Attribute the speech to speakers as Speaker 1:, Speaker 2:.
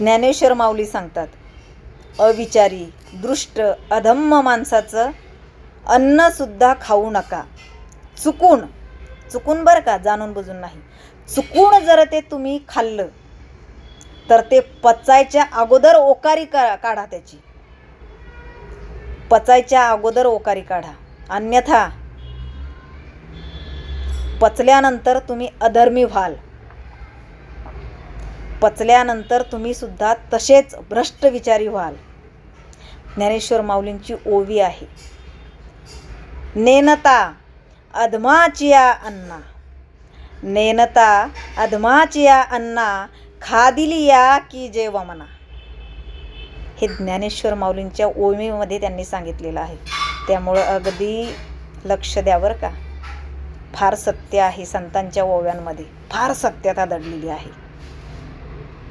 Speaker 1: ज्ञानेश्वर माऊली सांगतात अविचारी दृष्ट अधम्म माणसाचं अन्नसुद्धा खाऊ नका. चुकून चुकून बरं का जाणून बुजून नाही. चुकून जर ते तुम्ही खाल्लं तर ते पचायच्या अगोदर ओकारी का काढा त्याची. पचायच्या अगोदर ओकारी काढा. अन्यथा पचल्यानंतर तुम्ही अधर्मी व्हाल. पचल्यानंतर तुम्हीसुद्धा तसेच भ्रष्ट विचारी व्हाल. ज्ञानेश्वर माऊलींची ओवी आहे. नेनता अधमाचिया अन्ना. नेनता अधमाचिया अन्ना खादिलिया की जेवमना. हे ज्ञानेश्वर माऊलींच्या ओवीमध्ये त्यांनी सांगितलेलं आहे. त्यामुळं अगदी लक्ष द्यावर का. फार सत्य आहे संतांच्या ओव्यांमध्ये. फार सत्यता दडलेली आहे.